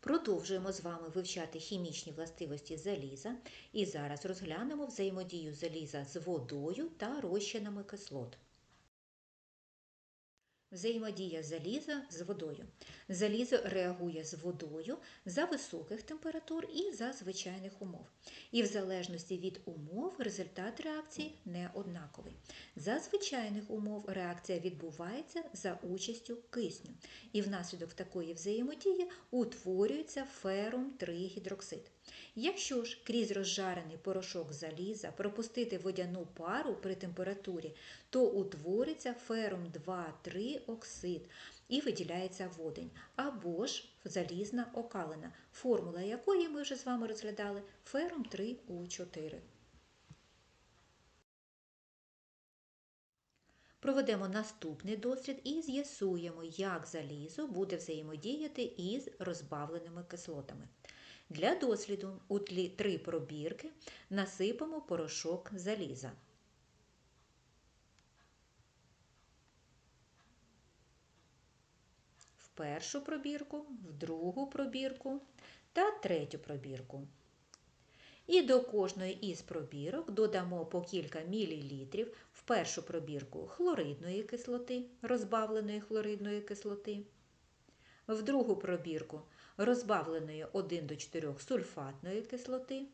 Продовжуємо з вами вивчати хімічні властивості заліза і зараз розглянемо взаємодію заліза з водою та розчинами кислот. Взаємодія заліза з водою. Залізо реагує з водою за високих температур і за звичайних умов. І в залежності від умов результат реакції не однаковий. За звичайних умов реакція відбувається за участю кисню. І внаслідок такої взаємодії утворюється ферум 3 гідроксид. Якщо ж крізь розжарений порошок заліза пропустити водяну пару при температурі, то утвориться ферум 2,3 оксид і виділяється водень, або ж залізна окалина, формула якої ми вже з вами розглядали ферум 3У4. Проведемо наступний дослід і з'ясуємо, як залізо буде взаємодіяти із розбавленими кислотами. Для досліду у три пробірки насипемо порошок заліза. В першу пробірку, в другу пробірку та третю пробірку. І до кожної із пробірок додамо по кілька мілілітрів в першу пробірку хлоридної кислоти, розбавленої хлоридної кислоти, в другу пробірку розбавленої 1 до 4 сульфатної кислоти.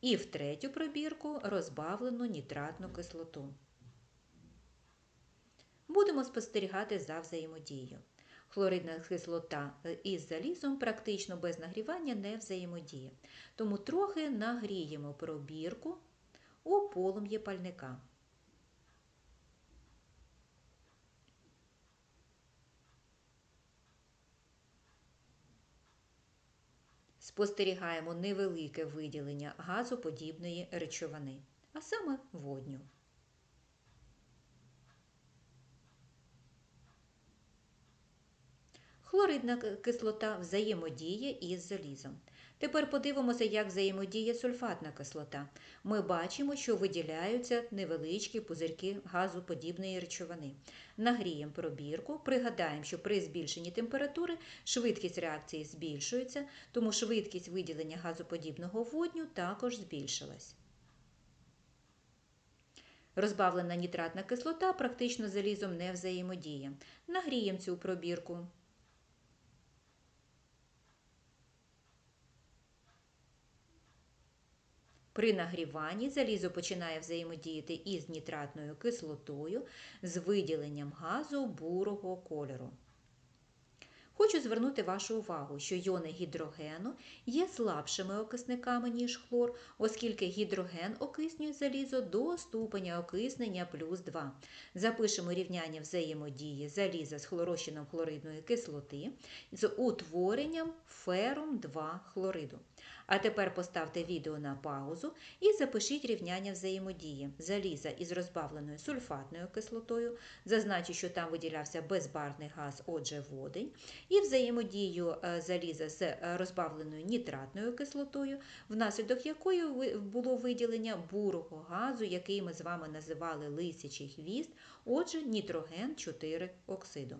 І в третю пробірку розбавлену нітратну кислоту. Будемо спостерігати за взаємодією. Хлоридна кислота із залізом практично без нагрівання не взаємодіє. Тому трохи нагріємо пробірку у полум'ї пальника. Спостерігаємо невелике виділення газоподібної речовини, а саме водню. Хлоридна кислота взаємодіє із залізом. Тепер подивимося, як взаємодіє сульфатна кислота. Ми бачимо, що виділяються невеличкі пузирки газоподібної речовини. Нагріємо пробірку, пригадаємо, що при збільшенні температури швидкість реакції збільшується, тому швидкість виділення газоподібного водню також збільшилась. Розбавлена нітратна кислота практично залізом не взаємодіє. Нагріємо цю пробірку. При нагріванні залізо починає взаємодіяти із нітратною кислотою з виділенням газу бурого кольору. Хочу звернути вашу увагу, що йони гідрогену є слабшими окисниками, ніж хлор, оскільки гідроген окиснює залізо до ступеня окиснення плюс 2. Запишемо рівняння взаємодії заліза з хлорощином хлоридної кислоти з утворенням ферум 2 хлориду. А тепер поставте відео на паузу і запишіть рівняння взаємодії. Заліза із розбавленою сульфатною кислотою, зазначу, що там виділявся безбарний газ, отже, водень, і взаємодію е, заліза з е, розбавленою нітратною кислотою, внаслідок якої було виділення бурого газу, який ми з вами називали лисячий хвіст, отже, нітроген 4 оксиду.